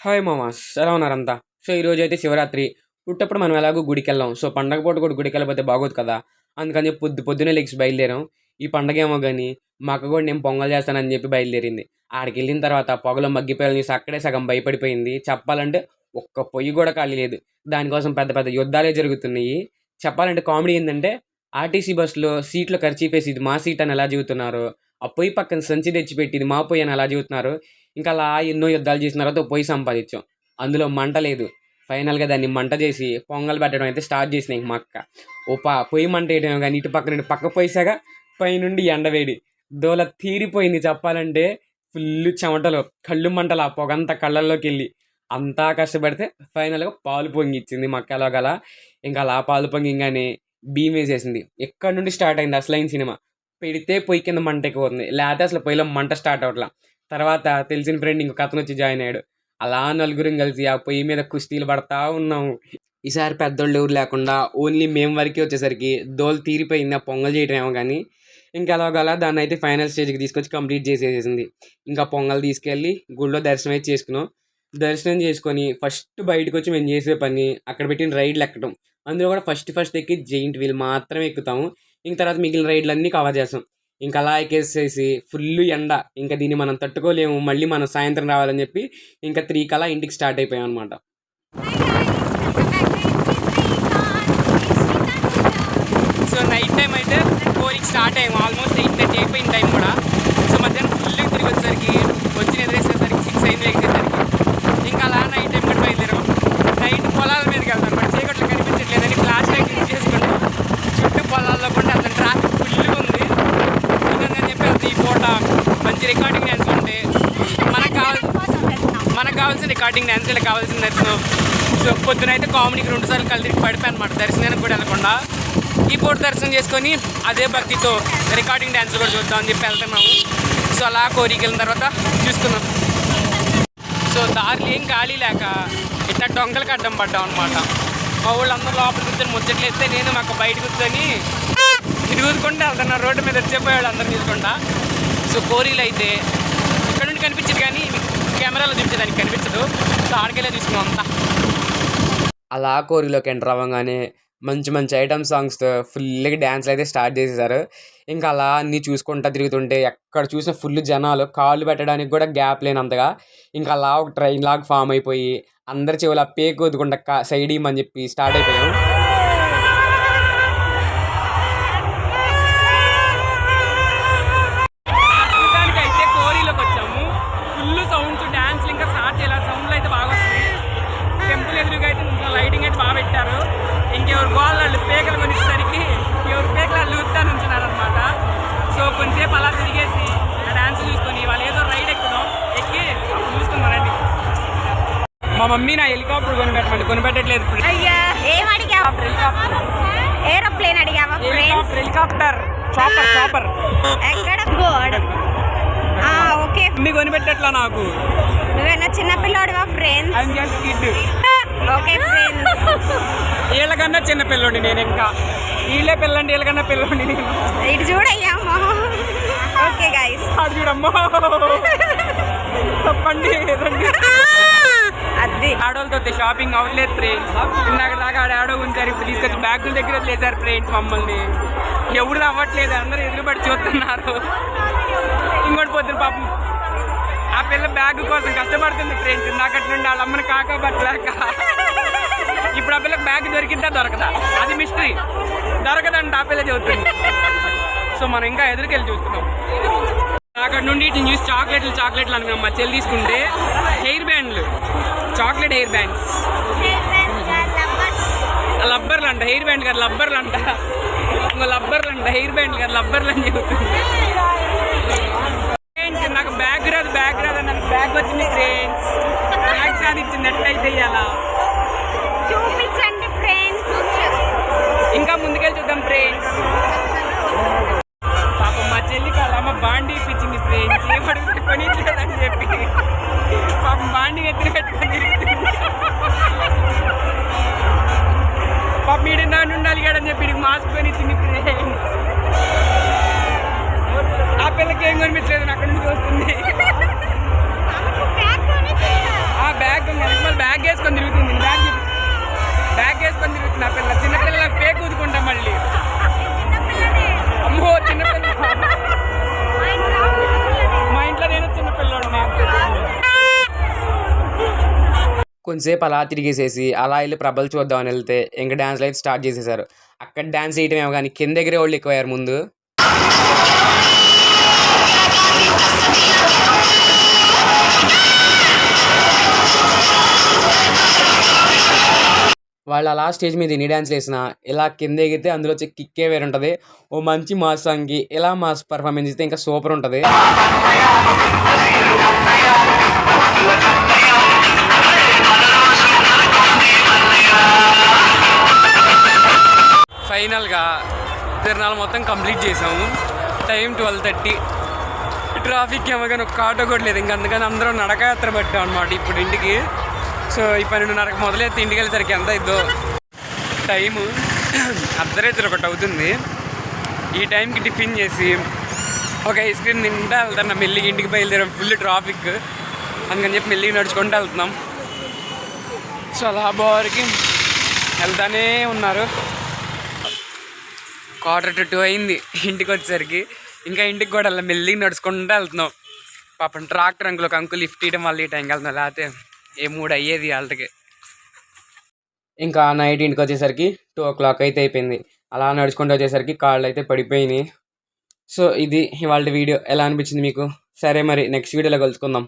Hi మామాస్ ఎలా ఉన్నారంతా? So ఈరోజు అయితే శివరాత్రి. పుట్టప్పుడు మనం ఎలాగో గుడికి వెళ్ళాం సో పండగ పూట కూడా గుడికి వెళ్ళిపోతే బాగోదు కదా? అందుకని చెప్పి పొద్దు పొద్దునే లెగ్స్ బయలుదేరాం. ఈ పండగ ఏమో కానీ మా అక్క కూడా నేను పొంగల్ చేస్తానని చెప్పి బయలుదేరింది. ఆడికి వెళ్ళిన తర్వాత పొగలో మగ్గిపోయాలని చూసి అక్కడే సగం భయపడిపోయింది. చెప్పాలంటే ఒక్క పొయ్యి కూడా ఖాళీ లేదు. దానికోసం పెద్ద పెద్ద యుద్ధాలే జరుగుతున్నాయి. చెప్పాలంటే కామెడీ ఏంటంటే ఆర్టీసీ బస్సులో సీట్లు ఖర్చీపేసి ఇది మా సీట్ అని ఎలా చెబుతున్నారు ఆ పొయ్యి పక్కన సంచి తెచ్చిపెట్టి ఇది మా పొయ్యి అని ఎలా చెబుతున్నారు ఇంకా అలా ఎన్నో యుద్ధాలు చేసిన తర్వాత పోయి పొయ్యి సంపాదించాం. అందులో మంట లేదు. ఫైనల్గా దాన్ని మంట చేసి పొంగల్ పెట్టడం అయితే స్టార్ట్ చేసినాయి మా అక్క. ఓ పా పొయ్యి మంట వేయడం కానీ ఇటు పక్క నుండి పక్క పోయిసాగా పైనుండి ఎండవేడి దోల తీరిపోయింది చెప్పాలంటే ఫుల్ చెమటలు కళ్ళు మంటలు ఆ పొగంతా కళ్ళల్లోకి వెళ్ళి. అంతా కష్టపడితే ఫైనల్గా పాలు పొంగిచ్చింది మా అక్క ఎలాగలా ఇంకా అలా పాలు పొంగిగానే భీమ్ వేసేసింది. ఎక్కడి నుండి స్టార్ట్ అయింది అసలైన సినిమా? పెడితే పొయ్యి కింద మంట ఎక్కువ ఉంది. లేకపోతే అసలు పొయ్యిలో మంట స్టార్ట్ అవట్లా తర్వాత తెలిసిన ఫ్రెండ్ ఇంకొక అతను వచ్చి జాయిన్ అయ్యాడు. అలా నలుగురం కలిసి ఆ పొయ్యి మీద కుస్తీలు పడతా ఉన్నాము ఈసారి పెద్దోళ్ళు ఎవరు లేకుండా ఓన్లీ మేము వరకే వచ్చేసరికి దోలు తీరిపోయింది ఆ పొంగల్ చేయడం ఏమో కానీ ఇంకా అలాగలా దాన్ని అయితే ఫైనల్ స్టేజ్కి తీసుకొచ్చి కంప్లీట్ చేసేసింది ఇంకా పొంగల్ తీసుకెళ్ళి గుడిలో దర్శనం అయితే చేసుకున్నాం. దర్శనం చేసుకొని ఫస్ట్ బయటకు వచ్చి మేము చేసే పని అక్కడ పెట్టిన రైడ్లు ఎక్కడం అందులో కూడా ఫస్ట్ ఫస్ట్ ఎక్కి జెయింట్ వీల్ మాత్రమే ఎక్కుతాము. ఇంక తర్వాత మిగిలిన రైడ్లు అన్నీ కవర్ చేస్తాం. ఇంకా అలా ఎక్కేసేసి ఫుల్ ఎండ. ఇంకా దీన్ని మనం తట్టుకోలేము. మళ్ళీ మనం సాయంత్రం రావాలని చెప్పి ఇంకా త్రీ కలా ఇంటికి స్టార్ట్ అయిపోయాం అనమాట సో నైట్ టైం అయితే ఫోర్కి స్టార్ట్ అయ్యాము ఆల్మోస్ట్ ఎయిట్ థర్టీ అయిపోయిన టైం కూడా సో మధ్యాహ్నం ఫుల్గా తిరిగి వచ్చేసరికి వచ్చిన ఎదురేసేసరికి సిక్స్ అయింది ఎక్కేసరికి ఇంకా అలా నైట్ టైం కూడా బయలుదేరాం నైట్ పొలాల మీదకి వెళ్తాం బట్ చీకట్లో కనిపించట్లేదని ఫ్లాష్ లైట్ యూజ్ చేసుకుంటాం చుట్టూ పొలాల్లో కూడా అతను ట్రాఫిక్ ఫుల్గా ఉంది ఎందుకని చెప్పి అది ఈ పూట మంచి రికార్డింగ్ డ్యాన్స్ ఉంటే మనకు కావాలి మనకు కావాల్సిన రికార్డింగ్ డ్యాన్స్ కావాల్సిన దర్శనం సో పొద్దున అయితే కామెడీకి రెండుసార్లు కలిసి పడిపోయి అనమాట దర్శనానికి కూడా వెళ్ళకుండా. ఈ పూట దర్శనం చేసుకొని అదే భక్తితో రికార్డింగ్ డ్యాన్స్ కూడా చూద్దాం అని చెప్పి వెళ్తున్నాము. సో అలా కోరికి వెళ్ళిన తర్వాత చూసుకున్నాం సో దారిలో ఏం ఖాళీ లేక ఇట్లా డొంకలకి అడ్డం పడ్డాం అనమాట మా వాళ్ళందరూ లోపల కూర్చొని ముచ్చట్లేస్తే నేను మాకు బయట కూర్చొని తిరుగుకుంటూ వెళ్తున్నా రోడ్డు మీద వచ్చేపోయాడు అందరూ తీసుకుంటా సో కోరీలు అయితే ఇక్కడ నుండి కనిపించింది కానీ కెమెరాలో చూపించేదానికి కనిపించదు. సో ఆడికెళ్ళే తీసుకున్నాం అంతా. అలా కోరిలోకి ఎంటర్ అవ్వగానే మంచి మంచి ఐటమ్ సాంగ్స్తో ఫుల్గా డ్యాన్స్లు అయితే స్టార్ట్ చేసేసారు. ఇంకా అలా అన్నీ చూసుకుంటా తిరుగుతుంటే ఎక్కడ చూసిన ఫుల్ జనాలు కాళ్ళు పెట్టడానికి కూడా గ్యాప్ లేనంతగా ఇంకా అలా ఒక ట్రైన్ లాగా ఫామ్ అయిపోయి అందరి చెవులు ఆ పేకు వదుకుంటా సైడ్ ఇమ్మని చెప్పి స్టార్ట్ అయిపోయాం. అలా తిరిగేసి డ్యాన్స్ చూసుకొని వాళ్ళు ఏదో రైడ్ ఎక్కుదాం ఎక్కి చూసుకున్నారండి మా మమ్మీ నా హెలికాప్టర్ కొనిపెట్టమండి కొనిపెట్టట్లేదు ఇప్పుడు. అయ్యా ఏం అడిగావా? హెలికాప్టర్ ఏరోప్లేన్ అడిగావా ఫ్రెండ్స్ హెలికాప్టర్ చాపర్ చాపర్ ఎక్కడ? గోడ్. ఆ ఓకే. మమ్మీ కొనిపెట్టట్లా నాకు. నువ్వేనా చిన్న పిల్లోడివా friends I'm just kid okay friends వీళ్ళకన్నా చిన్న పిల్లోడి నేను ఇంకా. వీళ్ళే పిల్లండి వీళ్ళకన్నా పిల్లోడి నేను. ఇటు చూడయ్యా ఓకే గైస్ ఆడు చూడమ్మా రండి అది. ఆడోళ్ళతో షాపింగ్ అవ్వలేదు ఫ్రెండ్స్ ఇందాక దాకా ఆడ ఆడో ఉంచారు ఇప్పుడు తీసుకొచ్చి బ్యాగుల దగ్గర వదిలేశారు ఫ్రెండ్స్ మమ్మల్ని. ఎవరు అవ్వట్లేదు అందరూ ఎదురుపడి చూస్తున్నారు. ఇంకోటి పొద్దున పాపం ఆ పిల్ల బ్యాగ్ కోసం కష్టపడుతుంది ఫ్రెండ్స్ ఇందాకటి నుండి వాళ్ళ అమ్మని కాక పట్టలేక ఇప్పుడు ఆ పిల్లకి బ్యాగ్ దొరికిద్దా దొరకదా? అది మిస్టరీ దొరకదండి ఆ పిల్ల చెబుతుంది. సో మనం ఇంకా ఎదురుకెళ్ళి చూసుకున్నాం అక్కడ నుండి ఇటు చూసి చాక్లెట్లు చాక్లెట్లు అనుకున్నాం మా చెల్లి తీసుకుంటే హెయిర్ బ్యాండ్లు. Chocolate hair bands. లబ్బర్లు అంట హెయిర్ బ్యాండ్ కాదు లబ్బర్లు అంట ఇంకో లబ్బర్లు అంట హెయిర్ బ్యాండ్ కాదు లబ్బర్లు అని చెబుతుంది. నాకు బ్యాగ్ రాదు బ్యాగ్ రాదు నాకు బ్యాగ్ వచ్చింది ఫ్రెండ్స్ బ్యాగ్ సాధించింది ఎట్లయితే ఇయ్యాలా? కొంతసేపు అలా తిరిగేసేసి అలా వెళ్ళి ప్రభలు చూద్దామని వెళ్తే ఇంకా డ్యాన్స్లు అయితే స్టార్ట్ చేసేసారు. అక్కడ డ్యాన్స్ వేయటం ఏమో కానీ కింద ఎగిరే వాళ్ళు ఎక్కువయ్యారు ముందు. వాళ్ళు అలా స్టేజ్ మీద ఎన్ని డ్యాన్స్ వేసినా ఇలా కింద ఎగితే అందులో వచ్చే కిక్కే వేరు ఉంటుంది ఓ మంచి మాస్ సాంగ్కి ఇలా మాస్ పర్ఫార్మెన్స్ ఇస్తే ఇంకా సూపర్ ఉంటుంది. ఫైనల్గా తిరునాళ్ళు మొత్తం కంప్లీట్ చేసాము. Time twelve thirty. ట్రాఫిక్ ఏమో కానీ ఒక్క ఆటో కూడా లేదు. ఇంకా అందుకని అందరం నడకయాత్ర పట్టాం అనమాట ఇప్పుడు ఇంటికి. సో ఈ పన్నెండున్నరకు మొదలెత్తి ఇంటికి వెళ్ళేసరికి ఎంత ఇద్దో టైము అర్ధరాత్రి ఒకటి అవుతుంది. ఈ టైంకి టిఫిన్ చేసి ఒక ఐస్ క్రీమ్ తింటా వెళ్తాను మెల్లిగా ఇంటికి బయలుదేరాం. Full traffic. అందుకని చెప్పి మెల్లిగా నడుచుకుంటూ వెళ్తున్నాం. సో అలా బారికి వెళ్తానే ఉన్నారు. క్వార్టర్ టు టూ అయింది ఇంటికి వచ్చేసరికి. ఇంకా ఇంటికి కూడా వెళ్ళాం మెల్లిగా నడుచుకుంటూ వెళ్తున్నాం. పాపం ట్రాక్టర్ అంకుల్ ఒక అంకుల్ లిఫ్ట్ ఇవ్వడం మళ్ళీ ఈ టైంకి వెళ్తున్నాం. లేకపోతే ఏ మూడు అయ్యేది వాళ్ళకి. ఇంకా నైట్ ఇంటికి వచ్చేసరికి టూ ఓ క్లాక్ అయితే అయిపోయింది. అలా నడుచుకుంటూ వచ్చేసరికి కాళ్ళు అయితే పడిపోయినాయి. సో ఇది ఇవాళ వీడియో. ఎలా అనిపించింది మీకు? సరే మరి నెక్స్ట్ వీడియోలో కలుసుకుందాం.